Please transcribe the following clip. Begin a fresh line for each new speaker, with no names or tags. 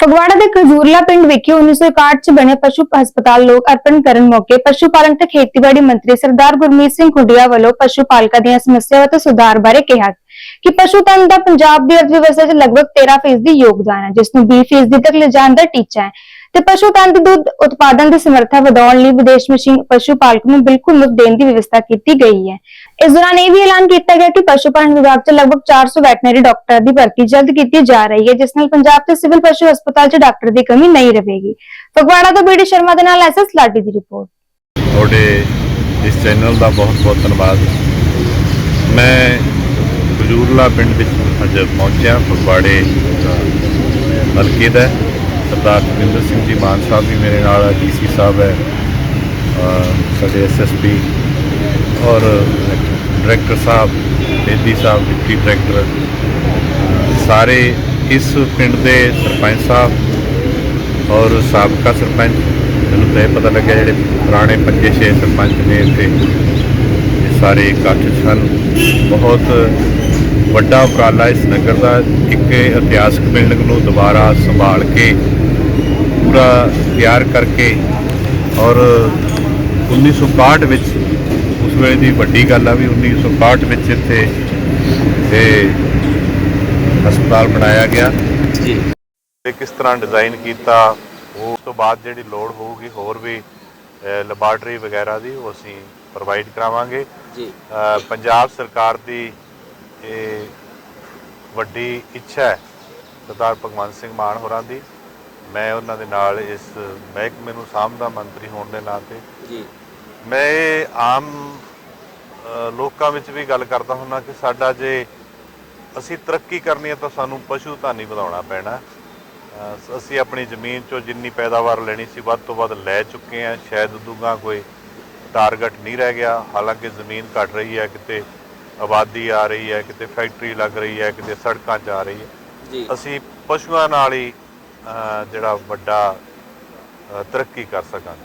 ਫਗਵਾੜਾ ਦੇ ਖਜੂਰਲਾ ਪਿੰਡ ਵਿਖੇ 1961 ਚ ਬਣੇ ਪਸ਼ੂ ਹਸਪਤਾਲ ਲੋਕ ਅਰਪਣ ਕਰਨ ਮੌਕੇ ਪਸ਼ੂ ਪਾਲਣ ਤੇ ਖੇਤੀਬਾੜੀ ਮੰਤਰੀ ਸਰਦਾਰ ਗੁਰਮੀਤ ਸਿੰਘ ਖੁੱਡੀਆ ਵੱਲੋਂ ਪਸ਼ੂ ਪਾਲਕਾਂ ਦੀਆਂ ਸਮੱਸਿਆਵਾਂ ਤੇ ਸੁਧਾਰ ਬਾਰੇ ਕਿਹਾ। ਕਿ ਪਸ਼ੂ ਧਨ ਦਾ ਪੰਜਾਬ ਦੀ ਅਰਥਵਿਵਸਥਾ 'ਚ ਲਗਭਗ 13% ਦੀ ਯੋਗਦਾਨ ਹੈ ਜਿਸ ਨੂੰ 20% ਤੱਕ ਲਿਜਾਣ ਦਾ ਟੀਚਾ ਹੈ। ਤੇ ਪਸ਼ੂ ਧਨ ਦੇ ਦੁੱਧ ਉਤਪਾਦਨ ਦੀ ਸਮਰੱਥਾ ਵਧਾਉਣ ਲਈ ਵਿਦੇਸ਼ ਮਸ਼ੀਨ ਪਸ਼ੂ ਪਾਲਕ ਨੂੰ ਬਿਲਕੁਲ ਮੁਫਤ ਦੇਣ ਦੀ ਵਿਵਸਥਾ ਕੀਤੀ ਗਈ ਹੈ। ਇਸ ਦੌਰਾਨ ਇਹ ਵੀ ਐਲਾਨ ਕੀਤਾ ਗਿਆ ਕਿ ਪਸ਼ੂ ਪਾਲਣ ਵਿਭਾਗ 'ਚ ਲਗਭਗ 400 ਵੈਟਰਨਰੀ ਡਾਕਟਰਾਂ ਦੀ ਭਰਤੀ ਜਲਦ ਕੀਤੀ ਜਾ ਰਹੀ ਹੈ, ਜਿਸ ਨਾਲ ਪੰਜਾਬ ਦੇ ਸਿਵਲ ਪਸ਼ੂ ਹਸਪਤਾਲ 'ਚ ਡਾਕਟਰ ਦੀ ਕਮੀ ਨਹੀਂ ਰਹੇਗੀ। ਫਗਵਾੜਾ ਤੋਂ ਬੀਡੀ ਸ਼ਰਮਾ ਦੇ ਨਾਲ ਐਸਐਸ ਲਾਡੀ ਦੀ ਰਿਪੋਰਟ।
ਤੁਹਾਡੇ ਇਸ ਚੈਨਲ ਦਾ ਬਹੁਤ ਬਹੁਤ ਧੰਨਵਾਦ। ਮੈਂ ਬਜੂਰਲਾ ਪਿੰਡ ਵਿੱਚ ਅੱਜ ਪਹੁੰਚਿਆ ਫਗਵਾੜੇ ਹਲਕੇ ਦਾ ਸਰਦਾਰ ਜਗਿੰਦਰ ਸਿੰਘ ਜੀ ਮਾਨ ਸਾਹਿਬ ਵੀ ਮੇਰੇ ਨਾਲ ਹੈ ਡੀਸੀ ਸਾਹਿਬ ਹੈ, ਅਹ, ਸਾਡੇ ਐਸਐਸਪੀ ਔਰ ਡਾਇਰੈਕਟਰ ਸਾਹਿਬ ਬੇਦੀ ਸਾਹਿਬ, ਡਿਪਟੀ ਡਾਇਰੈਕਟਰ। ਸਾਰੇ ਇਸ ਪਿੰਡ ਦੇ ਸਰਪੰਚ ਸਾਹਿਬ ਔਰ ਸਾਬਕਾ ਸਰਪੰਚ, ਮੈਨੂੰ ਤਾਂ ਇਹ ਪਤਾ ਲੱਗਿਆ ਜਿਹੜੇ ਪੁਰਾਣੇ ਪੰਜੇ ਛੇ ਸਰਪੰਚ ਨੇ ਇੱਥੇ, ਇਹ ਸਾਰੇ ਇਕੱਠ 'ਚ ਹਨ ਬਹੁਤ ਵੱਡਾ ਉਪਰਾਲਾ ਇਸ ਨਗਰ ਦਾ ਇੱਕ ਇਤਿਹਾਸਕ ਬਿਲਡਿੰਗ ਨੂੰ ਦੁਬਾਰਾ ਸੰਭਾਲ ਕੇ ਪੂਰਾ ਤਿਆਰ ਕਰਕੇ ਔਰ 1961 ਵਿੱਚ ਉਸ ਵੇਲੇ ਦੀ ਵੱਡੀ ਗੱਲ ਆ ਵੀ 1961 ਵਿੱਚ ਇੱਥੇ ਇਹ ਹਸਪਤਾਲ ਬਣਾਇਆ ਗਿਆ।
ਜੀ।
ਤੇ ਕਿਸ ਤਰ੍ਹਾਂ ਡਿਜ਼ਾਈਨ ਕੀਤਾ ਉਹ ਤੋਂ ਬਾਅਦ ਜਿਹੜੀ ਲੋੜ ਹੋਊਗੀ ਹੋਰ ਵੀ ਲੈਬਾਰਟਰੀ ਵਗੈਰਾ ਦੀ ਉਹ ਅਸੀਂ ਪ੍ਰੋਵਾਈਡ ਕਰਾਵਾਂਗੇ।
ਜੀ।
ਪੰਜਾਬ ਸਰਕਾਰ ਦੀ ਇਹ ਵੱਡੀ ਇੱਛਾ ਹੈ ਸਰਦਾਰ ਭਗਵੰਤ ਸਿੰਘ ਮਾਨ ਹੋਰਾਂ ਦੀ। ਮੈਂ ਉਹਨਾਂ ਦੇ ਨਾਲ ਇਸ ਮਹਿਕਮੇ ਨੂੰ ਸਾਂਭਦਾ ਮੰਤਰੀ ਹੋਣ ਦੇ ਨਾਤੇ
ਜੀ।
ਮੈਂ ਆਮ ਲੋਕਾਂ ਵਿੱਚ ਵੀ ਗੱਲ ਕਰਦਾ ਹੁੰਦਾ ਕਿ ਸਾਡਾ ਜੇ ਅਸੀਂ ਤਰੱਕੀ ਕਰਨੀ ਹੈ ਤਾਂ ਸਾਨੂੰ ਪਸ਼ੂ ਧਨ ਵਧਾਉਣਾ ਪੈਣਾ। ਅਸੀਂ ਆਪਣੀ ਜ਼ਮੀਨ ਚੋਂ ਜਿੰਨੀ ਪੈਦਾਵਾਰ ਲੈਣੀ ਸੀ ਵੱਧ ਤੋਂ ਵੱਧ ਲੈ ਚੁੱਕੇ ਹਾਂ। ਸ਼ਾਇਦ ਉਦੋਂ ਕੋਈ ਟਾਰਗੇਟ ਨਹੀਂ ਰਹਿ ਗਿਆ। ਹਾਲਾਂਕਿ ਜ਼ਮੀਨ ਘਟ ਰਹੀ ਹੈ ਕਿਤੇ ਆਬਾਦੀ ਆ ਰਹੀ ਹੈ ਕਿਤੇ ਫੈਕਟਰੀ ਲੱਗ ਰਹੀ ਹੈ ਕਿਤੇ ਸੜਕਾਂ 'ਚ ਆ ਰਹੀ ਹੈ।
ਜੀ।
ਅਸੀਂ ਪਸ਼ੂਆਂ ਨਾਲ ਹੀ ਜਿਹੜਾ ਵੱਡਾ ਤਰੱਕੀ ਕਰ ਸਕਾਂਗੇ।